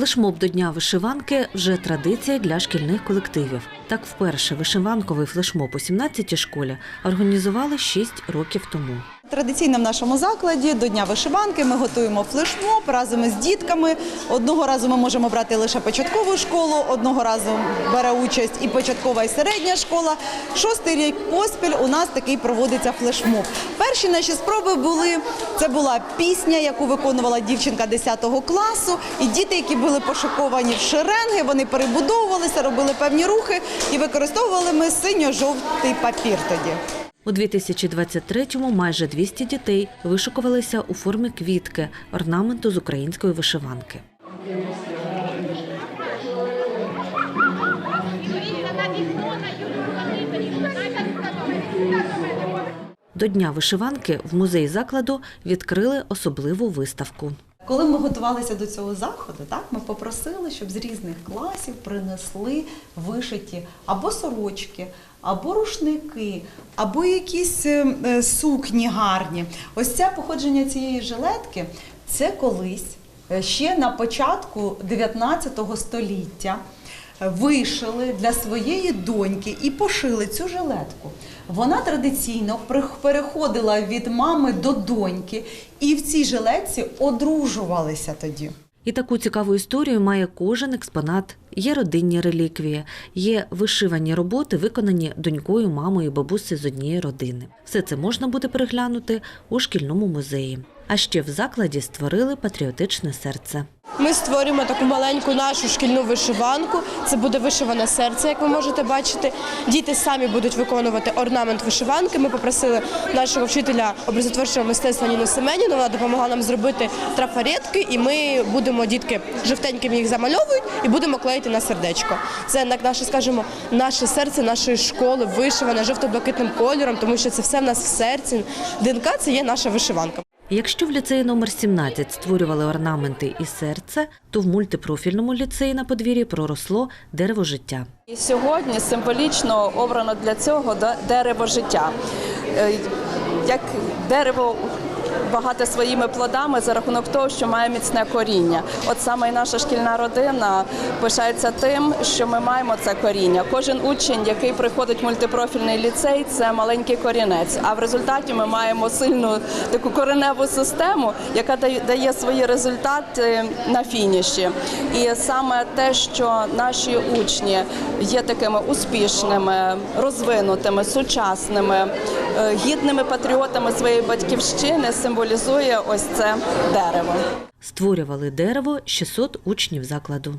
Флешмоб до Дня вишиванки вже традиція для шкільних колективів. Так вперше вишиванковий флешмоб у 17-й школі організували 6 років тому. Традиційно в нашому закладі до Дня вишиванки ми готуємо флешмоб разом із дітками. Одного разу ми можемо брати лише початкову школу, одного разу бере участь і початкова, і середня школа. Шостий рік поспіль у нас такий проводиться флешмоб. Перші наші спроби були це була пісня, яку виконувала дівчинка 10 класу. І діти, які були пошиковані в шеренги, вони перебудовувалися, робили певні рухи і використовували ми синьо-жовтий папір тоді. У 2023-му майже 200 дітей вишикувалися у формі квітки, орнаменту з української вишиванки. До Дня вишиванки в музеї закладу відкрили особливу виставку. Коли ми готувалися до цього заходу, так ми попросили, щоб з різних класів принесли вишиті або сорочки, або рушники, або якісь е, е, сукні гарні. Ось це походження цієї жилетки це колись е, ще на початку 19 століття вишили для своєї доньки і пошили цю жилетку. Вона традиційно переходила від мами до доньки, і в цій жилетці одружувалися тоді. І таку цікаву історію має кожен експонат. Є родинні реліквії, є вишивані роботи, виконані донькою, мамою, і бабусею з однієї родини. Все це можна буде переглянути у шкільному музеї. А ще в закладі створили патріотичне серце. Ми створюємо таку маленьку нашу шкільну вишиванку. Це буде вишиване серце, як ви можете бачити. Діти самі будуть виконувати орнамент вишиванки. Ми попросили нашого вчителя образотворчого мистецтва Ніну Семеніну. Вона допомогла нам зробити трафаретки, і ми будемо дітки жовтенькими їх замальовують і будемо клеїти на сердечко. Це як наше, скажімо, наше серце нашої школи, вишиване жовто-блакитним кольором, тому що це все в нас в серці. ДНК це є наша вишиванка. Якщо в ліцеї номер 17 створювали орнаменти і серце, то в мультипрофільному ліцеї на подвір'ї проросло дерево життя. І сьогодні символічно обрано для цього дерево життя. Е, Як дерево багате своїми плодами за рахунок того, що має міцне коріння. От саме і наша шкільна родина пишається тим, що ми маємо це коріння. Кожен учень, який приходить в мультипрофільний ліцей, це маленький корінець. А в результаті ми маємо сильну таку кореневу систему, яка дає- свої результати на фініші. І саме те, що наші учні є такими успішними, розвинутими, сучасними, гідними патріотами своєї батьківщини, символізує ось це дерево. Створювали дерево 600 учнів закладу.